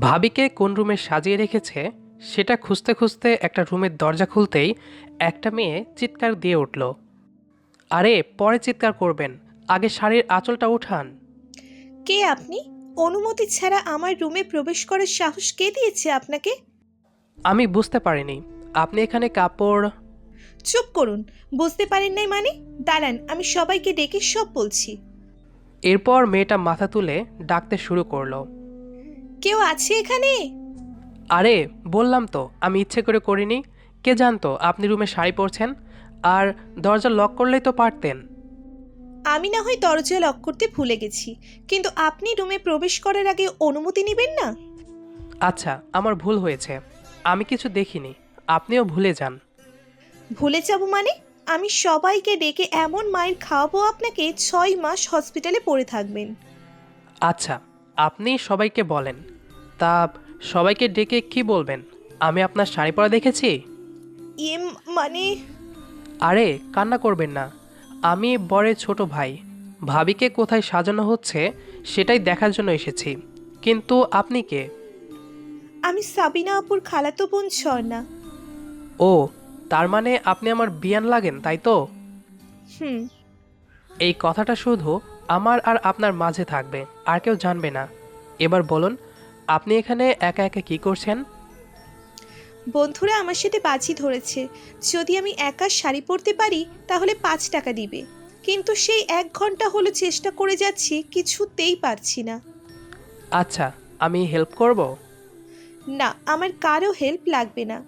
ভাবিকে কোন রুমে সাজিয়ে রেখেছে সেটা খুঁজতে খুঁজতে একটা রুমের দরজা খুলতেই একটা মেয়ে চিৎকার দিয়ে উঠল। আরে পরে চিৎকার করবেন। আগে শাড়ির আঁচলটা উঠান। কে আপনি? অনুমতি ছাড়া আমার রুমে প্রবেশ করার সাহস কে দিয়েছে আপনাকে? আমি বুঝতে পারিনি। আপনি এখানে কাপড় চুপ করুন। বুঝতে পারেন নাই মানে? দাঁড়ান আমি সবাইকে ডেকে সব বলছি। এরপর মেয়েটা মাথা তুলে ডাকতে শুরু করল। কেউ আছে এখানে? আরে বললাম তো আমি ইচ্ছে করে করিনি। কে জানতো আপনি রুমে শাড়ি পরছেন আর দরজা লক করলেই তো পারতেন। আমি না হয় দরজা লক করতে ভুলে গেছি কিন্তু আপনি রুমে প্রবেশ করার আগে অনুমতি নেবেন না? আচ্ছা আমার ভুল হয়েছে। আমি কিছু দেখিনি আপনিও ভুলে যান। ভুলে যাব মানে? আমি সবাইকে ডেকে এমন মায়ের খাওয়াবো আপনাকে ছয় মাস হসপিটালে পড়ে থাকবেন। আচ্ছা আপনি সবাইকে বলেন। তা সবাইকে ডেকে কি বলবেন? আমি আপনার শাড়ি পরা দেখেছি? ইয়ে মানে? আরে কান্না করবেন না। আমি বরের ছোট ভাই। ভাবিকে কোথায় সাজানো হচ্ছে সেটাই দেখার জন্য এসেছি। কিন্তু আপনি কে? আমি সাবিনা আপুর খালাতো বোন ঝর্ণা ও তার মানে আপনি আমার বিয়ান লাগেন তাই তো? হুম। এই কথাটা শুধু আমার আর আপনার মাঝে থাকবে আর কেউ জানবে না। এবার বলুন আপনি এখানে একা একা কি করছেন? বন্ধুরা আমার সাথে বাজি ধরেছে। যদি আমি একা শাড়ি পরতে পারি তাহলে পাঁচ টাকা দিবে। কিন্তু সেই এক ঘণ্টা হলো চেষ্টা করে যাচ্ছি কিছুতেই পারছি না। আচ্ছা আমি হেল্প করব? না আমার কারও হেল্প লাগবে না।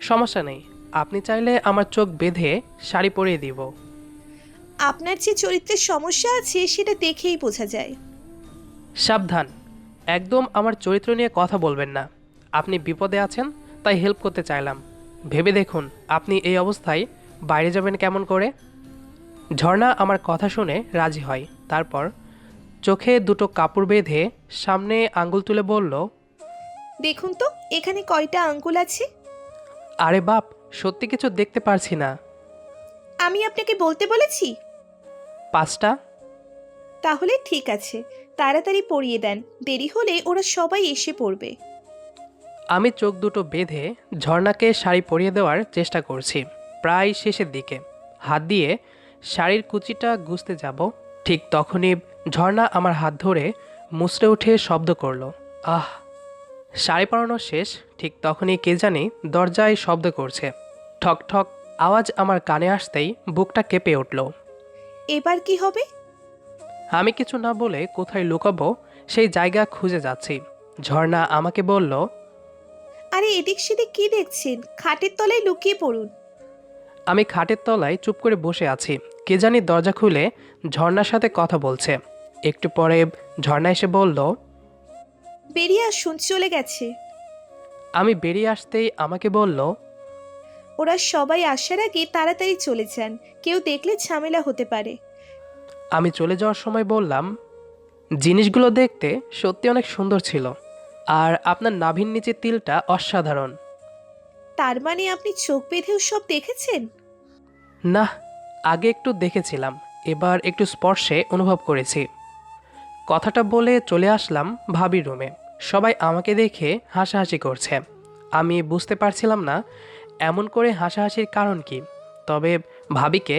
সমস্যা নেই। আপনি চাইলে আমার চোখ বেঁধে শাড়ি পরিয়ে দিব। আপনার যে চরিত্রের সমস্যা আছে সেটা দেখেই বোঝা যায়। সাবধান। একদম আমার চরিত্র নিয়ে কথা বলবেন না। আপনি বিপদে আছেন তাই হেল্প করতে চাইলাম। ভেবে দেখুন আপনি এই অবস্থায় বাইরে যাবেন কেমন করে? ঝর্ণা আমার কথা শুনে রাজি হয়। তারপর চোখে দুটো কাপড় বেঁধে সামনে আঙ্গুল তুলে বলল দেখুন তো এখানে কয়টা আঙ্গুল আছে? আরে বাপ সত্যি কিছু দেখতে পারছি না। আমি আপনাকে বলতে বলেছি? পাঁচটা? তাহলে ঠিক আছে তাড়াতাড়ি পরিয়ে দেন দেরি হলে ওরা সবাই এসে পড়বে। আমি চোখ দুটো বেঁধে ঝর্ণাকে শাড়ি পরিয়ে দেওয়ার চেষ্টা করছি প্রায় শেষের দিকে। হাত দিয়ে শাড়ির কুচিটা গুছতে যাব ঠিক তখনই ঝর্ণা আমার হাত ধরে মুচড়ে উঠে শব্দ করল আহ! শাড়ি পরানো শেষ ঠিক তখনই কে জানি দরজায় শব্দ করছে। ঠক ঠক আওয়াজ আমার কানে আসতেই বুকটা কেঁপে উঠল। এবার কি হবে? আমি কিছু না বলে কোথায় লুকাবো সেই জায়গা খুঁজে যাচ্ছি। ঝর্ণা আমাকে বলল আরে এদিক সেদিক কি দেখছেন? খাটের তলায় লুকিয়ে পড়ুন। আমি খাটের তলায় চুপ করে বসে আছি। কে জানি দরজা খুলে ঝর্ণার সাথে কথা বলছে। একটু পরে ঝর্ণা এসে বলল বেরিয়ে আসুন চলে গেছে। আমি বেরিয়ে আসতেই আমাকে বলল ওরা সবাই আসার আগে তাড়াতাড়ি চলে যান। কেউ দেখলে ঝামেলা হতে পারে। আমি চলে যাওয়ার সময় বললাম জিনিসগুলো দেখতে সত্যি অনেক সুন্দর ছিল আর আপনার নাভির নিচে তিলটা অসাধারণ। তার মানে আপনি চোখ বেঁধেও সব দেখেছেন? না আগে একটু দেখেছিলাম এবার একটু স্পর্শে অনুভব করেছি। কথাটা বলে চলে আসলাম ভাবির রুমে। সবাই আমাকে দেখে হাসাহাসি করছে। আমি বুঝতে পারছিলাম না এমন করে হাসাহাসির কারণ কি তবে ভাবিকে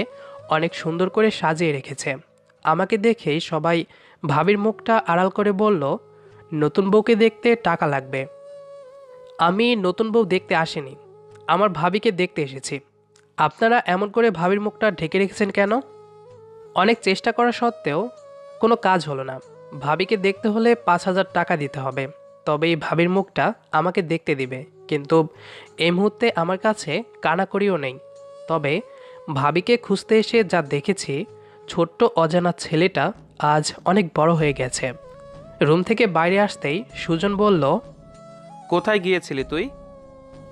অনেক সুন্দর করে সাজিয়ে রেখেছে। আমাকে দেখেই সবাই ভাবির মুখটা আড়াল করে বলল, নতুন বউকে দেখতে টাকা লাগবে। আমি নতুন বউ দেখতে আসিনি, আমার ভাবিকে দেখতে এসেছি। আপনারা এমন করে ভাবির মুখটা ঢেকে রেখেছেন কেন? অনেক চেষ্টা করা সত্ত্বেও কোনো কাজ হলো না। ভাবিকে দেখতে হলে পাঁচ হাজার টাকা দিতে হবে। তবে এই ভাবির মুখটা আমাকে দেখতে দিবে। কিন্তু এই মুহূর্তে আমার কাছে কানাকড়িও নেই। তবে ভাবিকে খুঁজতে এসে যা দেখেছি ছোট্ট অজানা ছেলেটা আজ অনেক বড় হয়ে গেছে। রুম থেকে বাইরে আসতেই সুজন বলল কোথায় গিয়েছিলি তুই?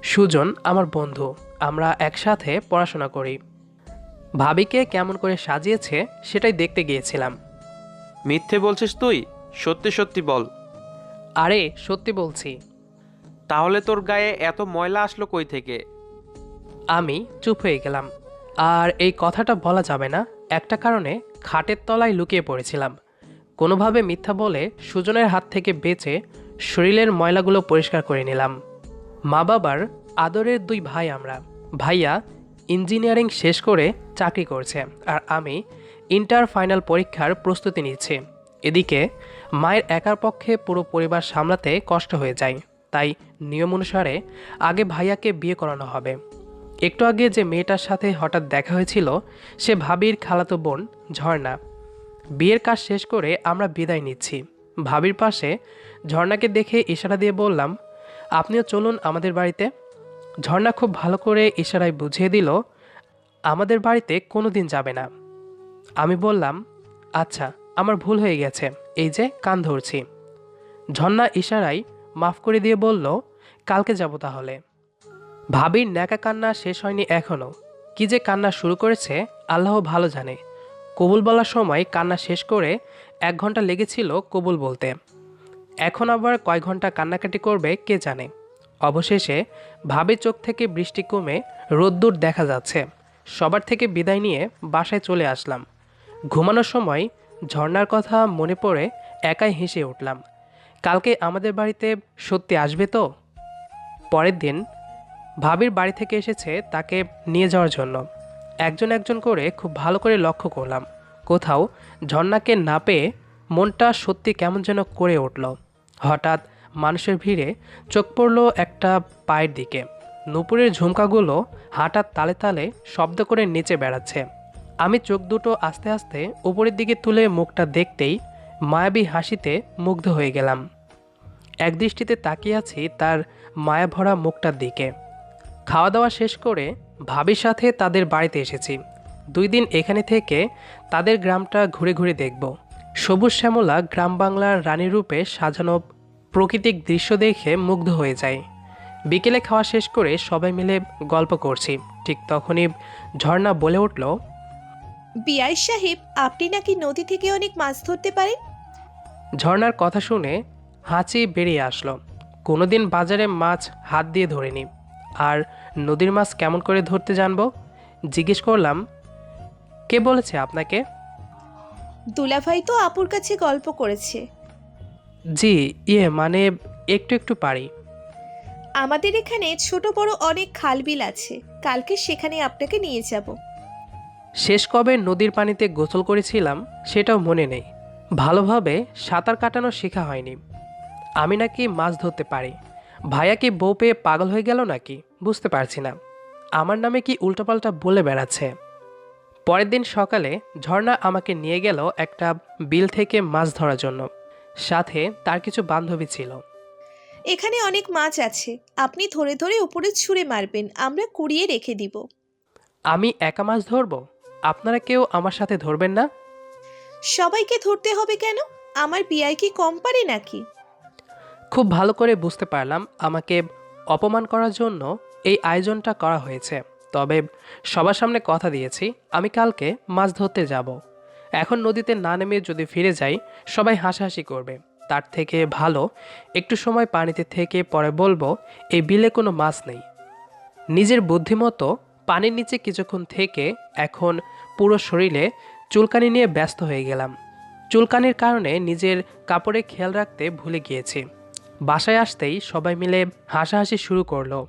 সুজন আমার বন্ধু আমরা একসাথে পড়াশোনা করি। ভাবিকে কেমন করে সাজিয়েছে সেটাই দেখতে গিয়েছিলাম। মিথ্যে বলছিস তুই? সত্যি সত্যি বল। আরে সত্যি বলছি। তাহলে তোর গায়ে এত ময়লা আসলো কই থেকে? আমি চুপ হয়ে গেলাম। আর এই কথাটা বলা যাবে না একটা কারণে খাটের তলায় লুকিয়ে পড়েছিলাম। কোনোভাবে মিথ্যা বলে সুজনের হাত থেকে বেঁচে শরীরের ময়লাগুলো পরিষ্কার করে নিলাম। মা বাবার আদরের দুই ভাই আমরা। ভাইয়া ইঞ্জিনিয়ারিং শেষ করে চাকরি করছে আর আমি ইন্টার ফাইনাল পরীক্ষার প্রস্তুতি নিচ্ছি। এদিকে মায়ের একার পক্ষে পুরো পরিবার সামলাতে কষ্ট হয়ে যায়। তাই নিয়ম অনুসারে আগে ভাইয়াকে বিয়ে করানো হবে। একটু আগে যে মেয়েটার সাথে হঠাৎ দেখা হয়েছিল, সে ভাবির খালাতো বোন, ঝর্ণা। বিয়ের কাজ শেষ করে আমরা বিদায় নিচ্ছি। ভাবির পাশে ঝর্ণাকে দেখে ইশারা দিয়ে বললাম, আপনিও চলুন আমাদের বাড়িতে। ঝর্ণা খুব ভালো করে ইশারায় বুঝিয়ে দিল, আমাদের বাড়িতে কোনো দিন যাবে না। আমি বললাম আচ্ছা আমার ভুল হয়ে গেছে, এই যে কান ধরছি। ঝর্ণা ইশারায় মাফ করে দিয়ে বলল, কালকে যাব তাহলে। ভাবির ন্যাকা কান্না শেষ হয়নি এখনও। কি যে কান্না শুরু করেছে, আল্লাহ ভালো জানে। কবুল বলার সময় কান্না শেষ করে এক ঘণ্টা লেগেছিল কবুল বলতে। এখন আবার কয় ঘণ্টা কান্নাকাটি করবে, কে জানে। অবশেষে ভাবির চোখ থেকে বৃষ্টি কমে রোদ্দুর দেখা যাচ্ছে। সবার থেকে বিদায় নিয়ে বাসায় চলে আসলাম। ঘুমানোর সময় ঝর্ণার কথা মনে পড়ে একাই হেসে উঠলাম। কালকে আমাদের বাড়িতে সত্যি আসবে তো? পরের দিন ভাবির বাড়ি থেকে এসেছে তাকে নিয়ে যাওয়ার জন্য। একজন একজন করে খুব ভালো করে লক্ষ্য করলাম। কোথাও ঝর্ণাকে না পেয়ে মনটা সত্যি কেমন যেন করে উঠল। হঠাৎ মানুষের ভিড়ে চোখ পড়ল একটা পায়ের দিকে। নুপুরের ঝুমকাগুলো হাঁটার তালে তালে শব্দ করে নিচে বেড়াচ্ছে। আমি চোখ দুটো আস্তে আস্তে উপরের দিকে তুলে মুখটা দেখতেই মায়াবী হাসিতে মুগ্ধ হয়ে গেলাম। এক দৃষ্টিতে তাকিয়ে আছি তার মায়াভরা মুখটার দিকে। খাওয়া দাওয়া শেষ করে ভাবির সাথে তাদের বাড়িতে এসেছি। দুই দিন এখানে থেকে তাদের গ্রামটা ঘুরে ঘুরে দেখব। সবুজ শ্যামলা গ্রাম বাংলার রানী রূপে সাজানো প্রকৃতিক দৃশ্য দেখে মুগ্ধ হয়ে যায় বিকেলে খাওয়া শেষ করে সবাই মিলে গল্প করছি। ঠিক তখনই ঝর্ণা বলে উঠল বিআই সাহেব আপনি নাকি নদী থেকে অনেক মাছ ধরতে পারেন? ঝর্ণার কথা শুনে হাঁচি বেরিয়ে আসলো। কোনোদিন বাজারে মাছ হাত দিয়ে ধরিনি। আর নদীর মাছ কেমন করে ধরতে জানব? জিজ্ঞেস করলাম কে বলেছে আপনাকে? দুলাভাই তো আপুর কাছে গল্প করেছে। জি ইয়ে মানে একটু একটু পারি। আমাদের এখানে ছোট বড় অনেক খালবিল আছে। কালকে সেখানে আপনাকে নিয়ে যাব। শেষ কবে নদীর পানিতে গোসল করেছিলাম সেটাও মনে নেই। ভালোভাবে সাঁতার কাটানো শেখা হয়নি। আমি নাকি মাছ ধরতে পারি। ভাইয়া কি বউ পেয়ে পাগল হয়ে গেল নাকি? বুঝতে পারছি না। আমার নামে কি উল্টোপাল্টা বলে বেড়াচ্ছে? পরের দিন সকালে ঝর্ণা আমাকে নিয়ে গেল একটা বিল থেকে মাছ ধরার জন্য। সাথে তার কিছু বান্ধবী ছিল। এখানে অনেক মাছ আছে। আপনি ধরে ধরে উপরে ছুঁড়ে মারবেন। আমরা কুড়িয়ে রেখে দিব। আমি একা মাছ ধরবো? আপনারা কেউ আমার সাথে ধরবেন না? সবাইকে ধরতে হবে কেন? আমার বিআই কি কম পারে নাকি? খুব ভালো করে বুঝতে পারলাম আমাকে অপমান করার জন্য এই আয়োজনটা করা হয়েছে। তবে সবার সামনে কথা দিয়েছি, আমি কালকে মাছ ধরতে যাব। এখন নদীতে না নেমে যদি ফিরে যাই, সবাই হাসাহাসি করবে। তার থেকে ভালো, একটু সময় পানিতে থেকে পরে বলব, এই বিলে কোনো মাছ নেই। নিজের বুদ্ধিমতো পানির নিচে কিছুক্ষণ থেকে এখন পুরো শরীরে চুলকানি নিয়ে ব্যস্ত হয়ে গেলাম। চুলকানির কারণে নিজের কাপড়ে খেয়াল রাখতে ভুলে গিয়েছি। বাসায় আসতেই সবাই মিলে হাসাহাসি শুরু করল।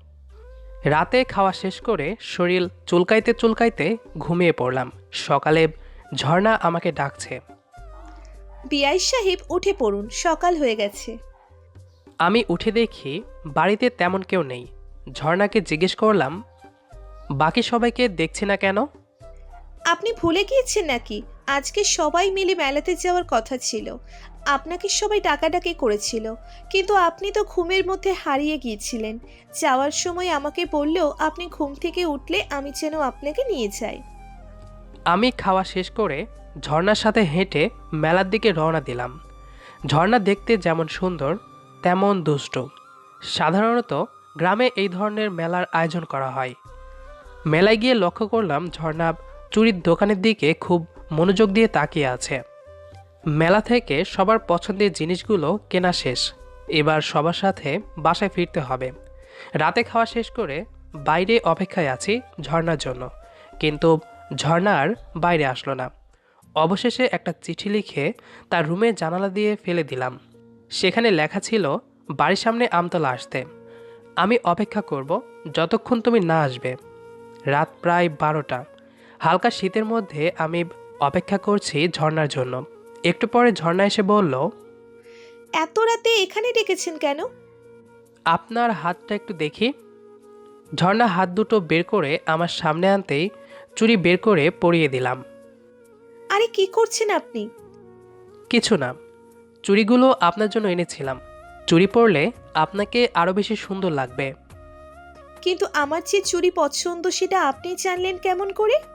রাতে খাওয়া শেষ করে শরীর চুলকাইতে চুলকাইতে ঘুমিয়ে পড়লাম। সকালে ঝর্ণা আমাকে ডাকছে। বিআই সাহেব উঠে পড়ুন সকাল হয়ে গেছে। আমি উঠে দেখি বাড়িতে তেমন কেউ নেই। ঝর্ণাকে জিজ্ঞেস করলাম বাকি সবাইকে দেখছি না কেন? আপনি ভুলে গিয়েছেন নাকি? আজকে সবাই মিলে মেলাতে যাওয়ার কথা ছিল। আপনাকে সবাই ডাকাডাকি করেছিল। কিন্তু আপনি তো ঘুমের মধ্যে হারিয়ে গিয়েছিলেন। যাওয়ার সময় আমাকে বললেও আপনি ঘুম থেকে উঠলে আমি যেন আপনাকে নিয়ে যাই। আমি খাওয়া শেষ করে ঝর্ণার সাথে হেঁটে মেলার দিকে রওনা দিলাম। ঝর্ণা দেখতে যেমন সুন্দর, তেমন দুষ্ট। সাধারণত গ্রামে এই ধরনের মেলার আয়োজন করা হয়। মেলায় গিয়ে লক্ষ্য করলাম ঝর্ণা চুরির দোকানের দিকে খুব মনোযোগ দিয়ে তাকিয়ে আছে। মেলা থেকে সবার পছন্দের জিনিসগুলো কেনা শেষ। এবার সবার সাথে বাসায় ফিরতে হবে। রাতে খাওয়া শেষ করে বাইরে অপেক্ষায় আছি ঝর্ণার জন্য। কিন্তু ঝর্ণা আর বাইরে আসলো না। অবশেষে একটা চিঠি লিখে তার রুমে জানালা দিয়ে ফেলে দিলাম। সেখানে লেখা ছিল, বাড়ির সামনে আমতলা আসতে। আমি অপেক্ষা করব যতক্ষণ তুমি না আসবে। রাত প্রায় বারোটা। হালকা শীতের মধ্যে আমি অপেক্ষা করছি ঝর্ণার জন্য। একটু পরে ঝর্ণা এসে বলল এত রাতে এখানে ডেকেছেন কেন? আপনার হাতটা একটু দেখি। ঝর্ণা হাত দুটো বের করে আমার সামনে আনতেই চুরি বের করে পরিয়ে দিলাম। আরে কি করছেন আপনি? কিছু না চুড়িগুলো আপনার জন্য এনেছিলাম। চুড়ি পরলে আপনাকে আরও বেশি সুন্দর লাগবে। কিন্তু আমার যে চুরি পছন্দ সেটা আপনি জানলেন কেমন করে?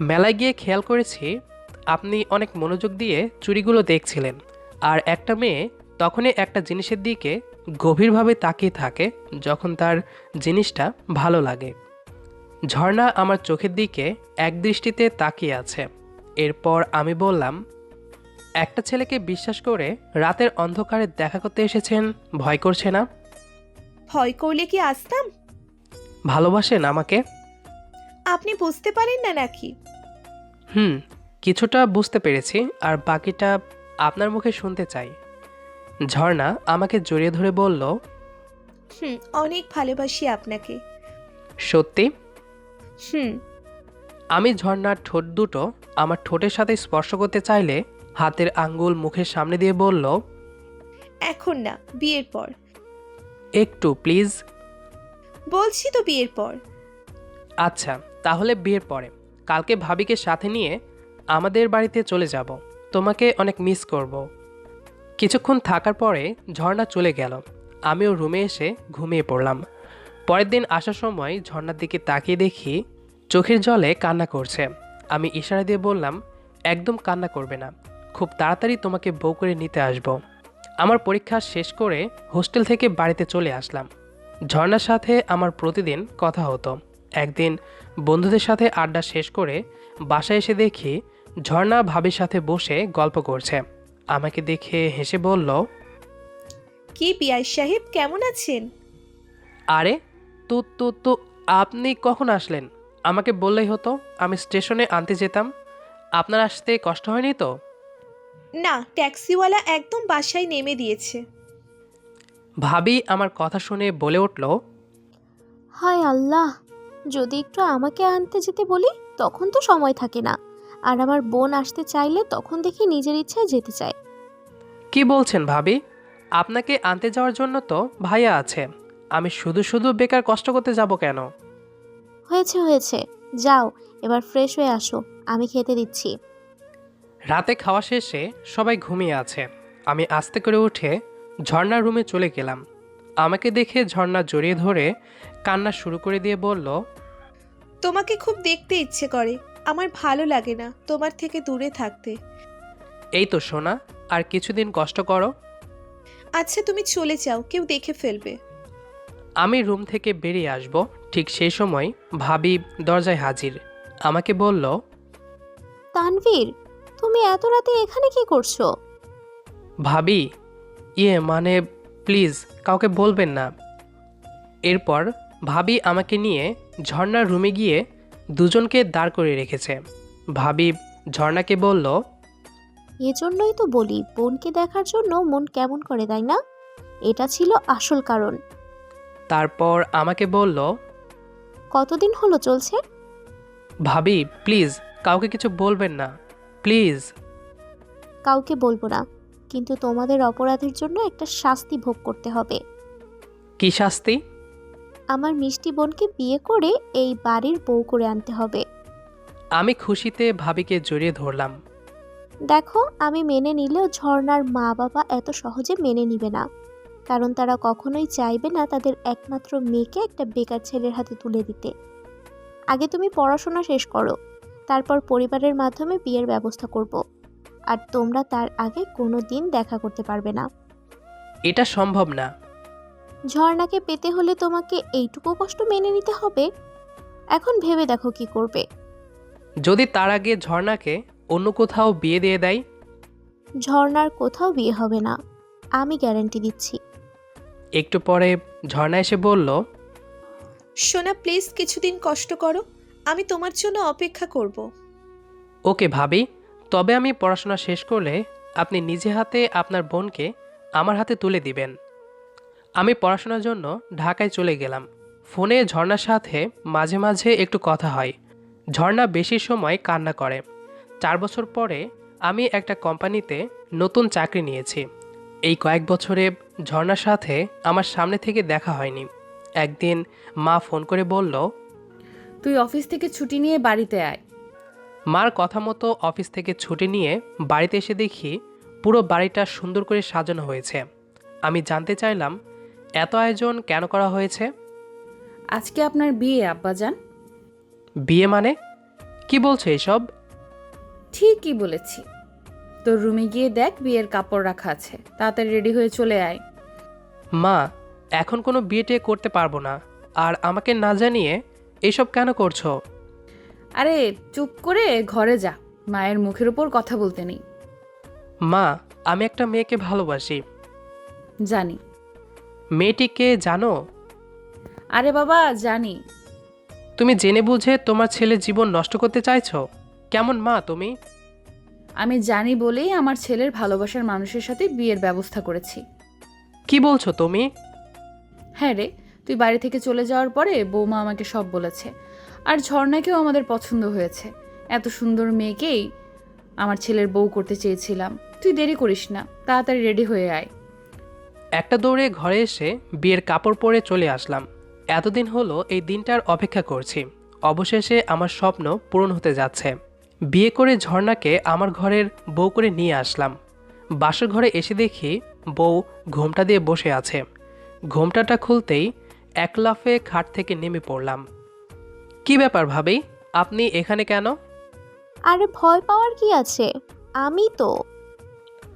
মেলায় গিয়ে খেয়াল করেছি আপনি অনেক মনোযোগ দিয়ে চুরিগুলো দেখছিলেন। আর একটা মেয়ে তখনই একটা জিনিসের দিকে গভীরভাবে তাকিয়ে থাকে যখন তার জিনিসটা ভালো লাগে। ঝর্ণা আমার চোখের দিকে এক দৃষ্টিতে তাকিয়ে আছে। এরপর আমি বললাম একটা ছেলেকে বিশ্বাস করে রাতের অন্ধকারে দেখা করতে এসেছেন ভয় করছে না? ভয় করলে কি আসতাম? ভালোবাসেন আমাকে? আপনি বুঝতে পারেন না নাকি? হুম কিছুটা বুঝতে পেরেছি আর বাকিটা আপনার মুখে শুনতে চাই। ঝর্ণা আমাকে জড়িয়ে ধরে বলল হুম অনেক ভালোবাসি আপনাকে। সত্যি? হুম। আমি ঝর্ণার ঠোঁট দুটো আমার ঠোঁটের সাথে স্পর্শ করতে চাইলে হাতের আঙ্গুল মুখের সামনে দিয়ে বলল এখন না বিয়ের পর। একটু প্লিজ। বলছি তো বিয়ের পর। আচ্ছা। তাহলে বিয়ের পরে। কালকে ভাবিকে সাথে নিয়ে আমাদের বাড়িতে চলে যাব। তোমাকে অনেক মিস করব। কিছুক্ষণ থাকার পরে ঝর্ণা চলে গেল। আমিও রুমে এসে ঘুমিয়ে পড়লাম। পরের দিন আসার সময় ঝর্ণার দিকে তাকিয়ে দেখি চোখের জলে কান্না করছে। আমি ইশারা দিয়ে বললাম, একদম কান্না করবে না। খুব তাড়াতাড়ি তোমাকে বউ করে নিতে আসব। আমার পরীক্ষা শেষ করে হোস্টেল থেকে বাড়িতে চলে আসলাম। ঝর্ণার সাথে আমার প্রতিদিন কথা হতো। একদিন বন্ধুদের সাথে আড্ডা শেষ করে বাসায় এসে দেখি ঝর্ণা ভাবির সাথে বসে গল্প করছে। আমাকে দেখে হেসে বলল কি পিয়াই সাহেব কেমন আছেন? আরে তো তো তো আপনি কখন আসলেন? আমাকে বললেই হতো আমি স্টেশনে আনতে যেতাম। আপনার আসতে কষ্ট হয়নি তো? না ট্যাক্সিওয়ালা একদম বাসায় নেমে দিয়েছে। ভাবি আমার কথা শুনে বলে উঠল হায় আল্লাহ যদি একটু আমাকে আনতে যেতে বলি তখন তো সময় থাকে না। আর আমার বোন আসতে চাইলে তখন দেখি নিজের ইচ্ছায় যেতে চায়। কি বলছেন ভাবি? আপনাকে আনতে যাওয়ার জন্য তো ভাইয়া আছে। আমি শুধু শুধু বেকার কষ্ট করতে যাব কেন? হয়েছে হয়েছে। যাও এবার ফ্রেশ হয়ে আসো। আমি খেতে দিচ্ছি। রাতে খাওয়া শেষে সবাই ঘুমিয়ে আছে। আমি আস্তে করে উঠে ঝর্ণার রুমে চলে গেলাম। আমাকে দেখে ঝর্ণা জড়িয়ে ধরে কান্না শুরু করে দিয়ে বলল তোমাকে খুব দেখতে ইচ্ছে করে। আমার ভালো লাগে না তোমার থেকে দূরে থাকতে। এই তো সোনা আর কিছুদিন কষ্ট করো। আচ্ছা তুমি চলে যাও কেউ দেখে ফেলবে। আমি রুম থেকে বেরিয়ে আসব ঠিক সেই সময় ভাবি দরজায় হাজির। আমাকে বলল তানভীর তুমি এত রাতে এখানে কি করছ? ভাবি ইয়ে মানে প্লিজ কাউকে বলবেন না। এরপর ভাবি আমাকে নিয়ে ঝর্ণার রুমে গিয়ে দুজনকে দাঁড় করে রেখেছে। ভাবি ঝর্ণাকে বলল এজন্যই তো বলি বোনকে দেখার জন্য মন কেমন করে তাই না? এটা ছিল আসল কারণ। তারপর আমাকে বলল কতদিন হলো চলছে? ভাবি প্লিজ কাউকে কিছু বলবেন না প্লিজ। কাউকে বলব না কিন্তু তোমাদের অপরাধের জন্য একটা শাস্তি ভোগ করতে হবে। কি শাস্তি? আমার মিষ্টি বোনকে বিয়ে করে এই বাড়ির বউ করে আনতে হবে। আমি খুশিতে ভাবিকে জড়িয়ে ধরলাম। দেখো আমি মেনে নিলেও ঝর্ণার মা বাবা এত সহজে মেনে নিবে না। কারণ তারা কখনোই চাইবে না তাদের একমাত্র মেয়েকে একটা বেকার ছেলের হাতে তুলে দিতে। আগে তুমি পড়াশোনা শেষ করো তারপর পরিবারের মাধ্যমে বিয়ের ব্যবস্থা করব। আর তোমরা তার আগে কোনো দিন দেখা করতে পারবে না। এটা সম্ভব না। ঝর্ণাকে পেতে হলে তোমাকে এইটুকু কষ্ট মেনে নিতে হবে। এখন ভেবে দেখো কি করবে। যদি তার আগে ঝর্ণাকে অন্য কোথাও বিয়ে দিয়ে দেয়? ঝর্ণার কোথাও বিয়ে হবে না আমি গ্যারান্টি দিচ্ছি। একটু পরে ঝর্ণা এসে বলল সোনা প্লিজ কিছুদিন কষ্ট করো আমি তোমার জন্য অপেক্ষা করব। ওকে ভাবি তবে আমি পড়াশোনা শেষ করলে আপনি নিজে হাতে আপনার বোনকে আমার হাতে তুলে দিবেন। আমি পড়াশোনার জন্য ঢাকায় চলে গেলাম। ফোনে ঝর্ণার সাথে মাঝে মাঝে একটু কথা হয়। ঝর্ণা বেশি সময় কান্না করে। চার বছর পরে আমি একটা কোম্পানিতে নতুন চাকরি নিয়েছি। এই কয়েক বছরে ঝর্ণার সাথে আমার সামনে থেকে দেখা হয়নি। একদিন মা ফোন করে বলল তুই অফিস থেকে ছুটি নিয়ে বাড়িতে আয়। মার কথা মতো অফিস থেকে ছুটি নিয়ে বাড়িতে এসে দেখি পুরো বাড়িটা সুন্দর করে সাজানো হয়েছে। আমি জানতে চাইলাম এত আয়োজন কেন করা হয়েছে? আজকে আপনার বিয়ে আব্বাজান। বিয়ে মানে? কি বলছে এসব? ঠিকই বলেছি। তোর রুমে গিয়ে দেখ বিয়ের কাপড় রাখা আছে। তাড়াতাড়ি রেডি হয়ে চলে আয়। মা এখন কোনো বিয়েটে করতে পারব না। আর আমাকে না জানিয়ে এসব কেন করছ? আরে চুপ করে ঘরে যা। মায়ের মুখের উপর কথা বলতে নেই। মা আমি একটা মেয়েকে ভালোবাসি। জানি। মেয়েটিকে জানো? আরে বাবা জানি। তুমি জেনে বুঝে তোমার ছেলে জীবন নষ্ট করতে চাইছো? কেমন মা তুমি? আমি জানি বলেই আমার ছেলের ভালোবাসার মানুষের সাথে বিয়ের ব্যবস্থা করেছি। কি বলছো তুমি? হ্যাঁ রে তুই বাড়ি থেকে চলে যাওয়ার পরে বৌমা আমাকে সব বলেছে। আর ঝর্ণাকেও আমাদের পছন্দ হয়েছে। এত সুন্দর মেয়েকেই আমার ছেলের বউ করতে চেয়েছিলাম। তুই দেরি করিস না তাড়াতাড়ি রেডি হয়ে আয়। একটা দৌড়ে ঘরে এসে বিয়ের কাপড় পরে চলে আসলাম। এতদিন হলো এই দিনটার অপেক্ষা করছি। অবশেষে আমার স্বপ্ন পূরণ হতে যাচ্ছে। বিয়ে করে ঝর্ণাকে আমার ঘরের বউ করে নিয়ে আসলাম। বাসর ঘরে এসে দেখি বউ ঘোমটা দিয়ে বসে আছে। ঘোমটাটা খুলতেই এক লাফে খাট থেকে নেমে পড়লাম। কি ব্যাপার ভাবি? আপনি এখানে কেন? আরে ভয় পাওয়ার কি আছে? আমি তো।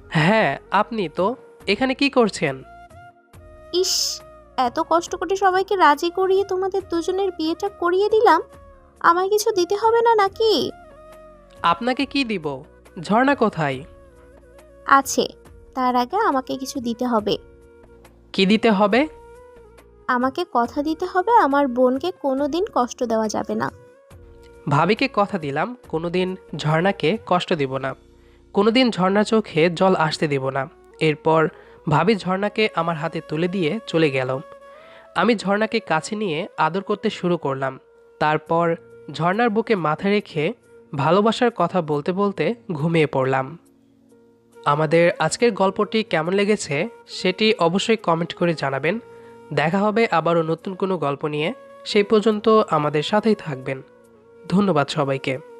হ্যাঁ আপনি তো। এখানে কি করছেন? ইস এত কষ্ট করে সবাইকে রাজি করিয়ে তোমাদের দুজনের বিয়েটা করিয়ে দিলাম। আমায় কিছু দিতে হবে না নাকি? আপনাকে কি দিব? ঝর্ণা কোথায়? আছে তার আগে আমাকে কিছু দিতে হবে। কি দিতে হবে? আমাকে কথা দিতে হবে আমার বোনকে কোনো দিন কষ্ট দেওয়া যাবে না। ভাবিকে কথা দিলাম কোনোদিন ঝর্ণাকে কষ্ট দিব না। কোনোদিন ঝর্ণা চোখে জল আসতে দিব না। এরপর ভাবি ঝর্ণাকে আমার হাতে তুলে দিয়ে চলে গেল। আমি ঝর্ণাকে কাছে নিয়ে আদর করতে শুরু করলাম। তারপর ঝর্ণার বুকে মাথা রেখে ভালোবাসার কথা বলতে বলতে ঘুমিয়ে পড়লাম। আমাদের আজকের গল্পটি কেমন লেগেছে সেটি অবশ্যই কমেন্ট করে জানাবেন। দেখা হবে আবারও নতুন কোনো গল্প নিয়ে। সেই পর্যন্ত আমাদের সাথেই থাকবেন। ধন্যবাদ সবাইকে।